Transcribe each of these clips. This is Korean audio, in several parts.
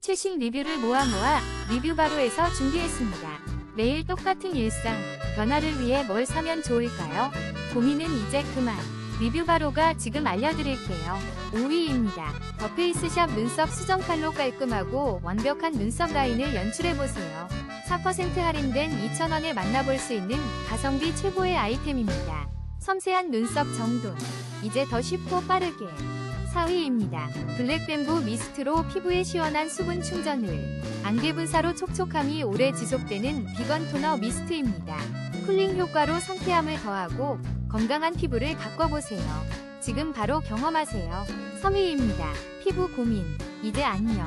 최신 리뷰를 모아 모아 리뷰 바로에서 준비했습니다. 매일 똑같은 일상, 변화를 위해 뭘 사면 좋을까요? 고민은 이제 그만. 리뷰 바로가 지금 알려드릴게요. 5위입니다. 더 페이스샵 눈썹 수정 칼로 깔끔하고 완벽한 눈썹 라인을 연출해보세요. 4% 할인된 2,000원에 만나볼 수 있는 가성비 최고의 아이템입니다. 섬세한 눈썹 정돈. 이제 더 쉽고 빠르게. 4위입니다. 블랙뱀부 미스트로 피부에 시원한 수분 충전을. 안개 분사로 촉촉함이 오래 지속되는 비건 토너 미스트입니다. 쿨링 효과로 상쾌함을 더하고 건강한 피부를 가꿔보세요. 지금 바로 경험하세요. 3위입니다. 피부 고민. 이제 안녕.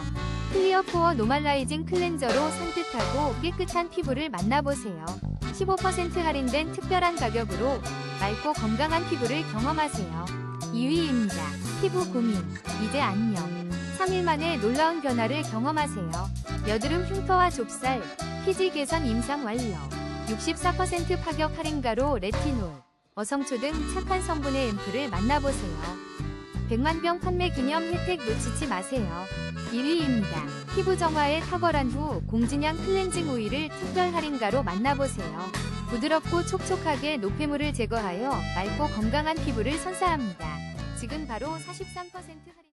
클리어 코어 노멀라이징 클렌저로 산뜻하고 깨끗한 피부를 만나보세요. 15% 할인된 특별한 가격으로 맑고 건강한 피부를 경험하세요. 2위입니다. 피부 고민. 이제 안녕. 3일 만에 놀라운 변화를 경험하세요. 여드름 흉터와 좁쌀, 피지 개선 임상 완료. 64% 파격 할인가로 레티놀, 어성초 등 착한 성분의 앰플을 만나보세요. 100만 병 판매 기념 혜택 놓치지 마세요. 1위입니다. 피부 정화에 탁월한 후 공진양 클렌징 오일을 특별 할인가로 만나보세요. 부드럽고 촉촉하게 노폐물을 제거하여 맑고 건강한 피부를 선사합니다. 지금 바로 43% 할인